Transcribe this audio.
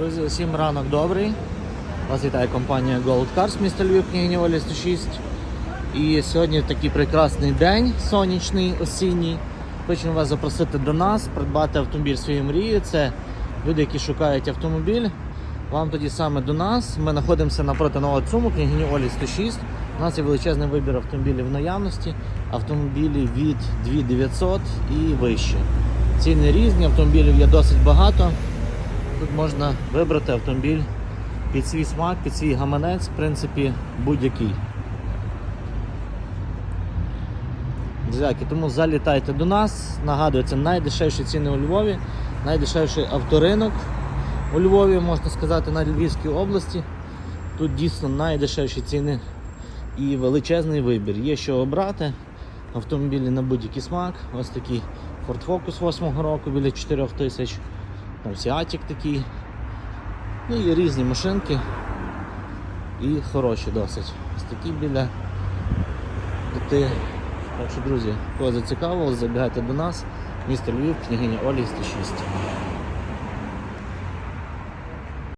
Друзі, усім ранок добрий. Вас вітає компанія Gold Cars, місто Львів, княгиня Олі 106. І сьогодні такий прекрасний день, сонячний, осінній. Хочемо вас запросити до нас, придбати автомобіль своєї мрії. Це люди, які шукають автомобіль. Вам тоді саме до нас. Ми знаходимося напроти нового ЦУМу, княгині Олі 106. У нас є величезний вибір автомобілів в наявності. Автомобілі від 2900 і вище. Ціни різні, автомобілів є досить багато. Тут можна вибрати автомобіль під свій смак, під свій гаманець, в принципі, будь-який. Друзяки, тому залітайте до нас. Нагадую, це найдешевші ціни у Львові, найдешевший авторинок у Львові, можна сказати, на Львівській області. Тут дійсно найдешевші ціни і величезний вибір. Є що обрати. Автомобілі на будь-який смак. Ось такий Ford Focus 8 року біля 4 тисяч. Сіатік такий. Ну і різні машинки. І хороші досить. Ось такі біля 5. Так що, друзі, кого зацікавило, забігайте до нас. Місто Львів, княгиня Олі 106.